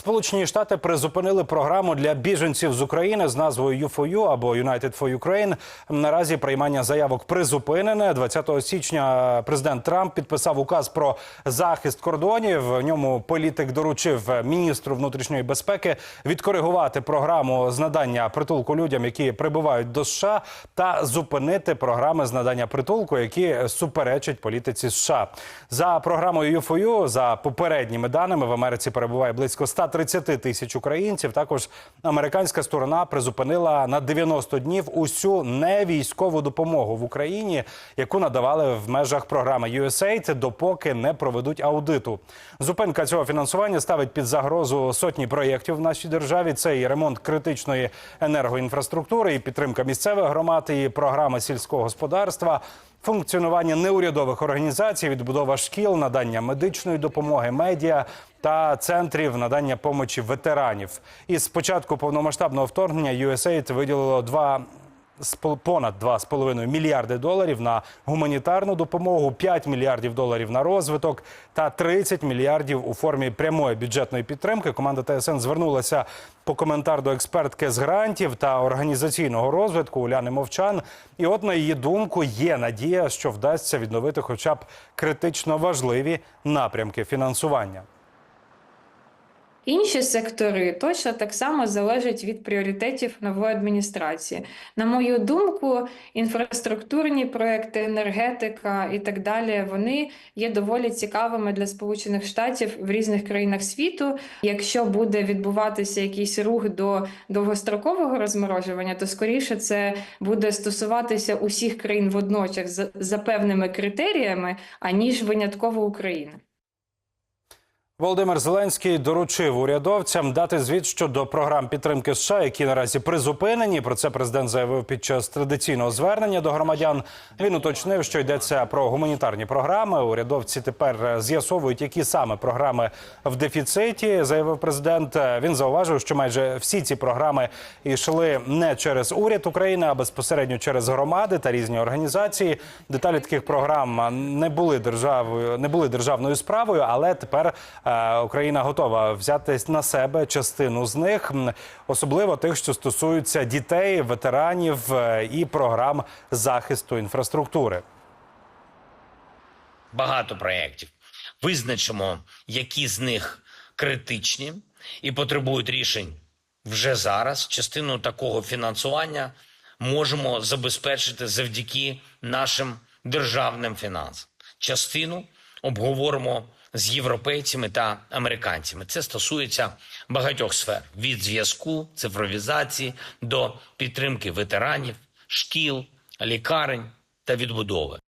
Сполучені Штати призупинили програму для біженців з України з назвою U4U або United for Ukraine. Наразі приймання заявок призупинене. 20 січня президент Трамп підписав указ про захист кордонів. В ньому політик доручив міністру внутрішньої безпеки відкоригувати програму з надання притулку людям, які прибувають до США, та зупинити програми з надання притулку, які суперечать політиці США. За програмою U4U, за попередніми даними в Америці перебуває близько 130 тисяч українців. Також американська сторона призупинила на 90 днів усю невійськову допомогу в Україні, яку надавали в межах програми USAID, допоки не проведуть аудиту. Зупинка цього фінансування ставить під загрозу сотні проєктів в нашій державі. Це і ремонт критичної енергоінфраструктури, і підтримка місцевих громад, і програми сільського господарства. Функціонування неурядових організацій, відбудова шкіл, надання медичної допомоги, медіа та центрів надання помочі ветеранів. Із початку повномасштабного вторгнення USAID виділило два з пол- понад 2,5 мільярди доларів на гуманітарну допомогу, 5 мільярдів доларів на розвиток та 30 мільярдів у формі прямої бюджетної підтримки. Команда ТСН звернулася по коментар до експертки з грантів та організаційного розвитку Уляни Мовчан. І от на її думку є надія, що вдасться відновити хоча б критично важливі напрямки фінансування. Інші сектори точно так само залежать від пріоритетів нової адміністрації. На мою думку, інфраструктурні проекти, енергетика і так далі вони є доволі цікавими для Сполучених Штатів в різних країнах світу. Якщо буде відбуватися якийсь рух до довгострокового розморожування, то скоріше це буде стосуватися усіх країн водночас за, певними критеріями, аніж винятково України. Володимир Зеленський доручив урядовцям дати звіт щодо програм підтримки США, які наразі призупинені. Про це президент заявив під час традиційного звернення до громадян. Він уточнив, що йдеться про гуманітарні програми. Урядовці тепер з'ясовують, які саме програми в дефіциті. Заявив президент. Він зауважив, що майже всі ці програми йшли не через уряд України, а безпосередньо через громади та різні організації. Деталі таких програм не були державою, не були державною справою, але тепер Україна готова взяти на себе частину з них, особливо тих, що стосуються дітей, ветеранів е, і програм захисту інфраструктури. багато проєктів. Визначимо, які з них критичні і потребують рішень вже зараз. Частину такого фінансування можемо забезпечити завдяки нашим державним фінансам. Частину обговоримо з європейцями та американцями. Це стосується багатьох сфер: від зв'язку, цифровізації до підтримки ветеранів, шкіл, лікарень та відбудови.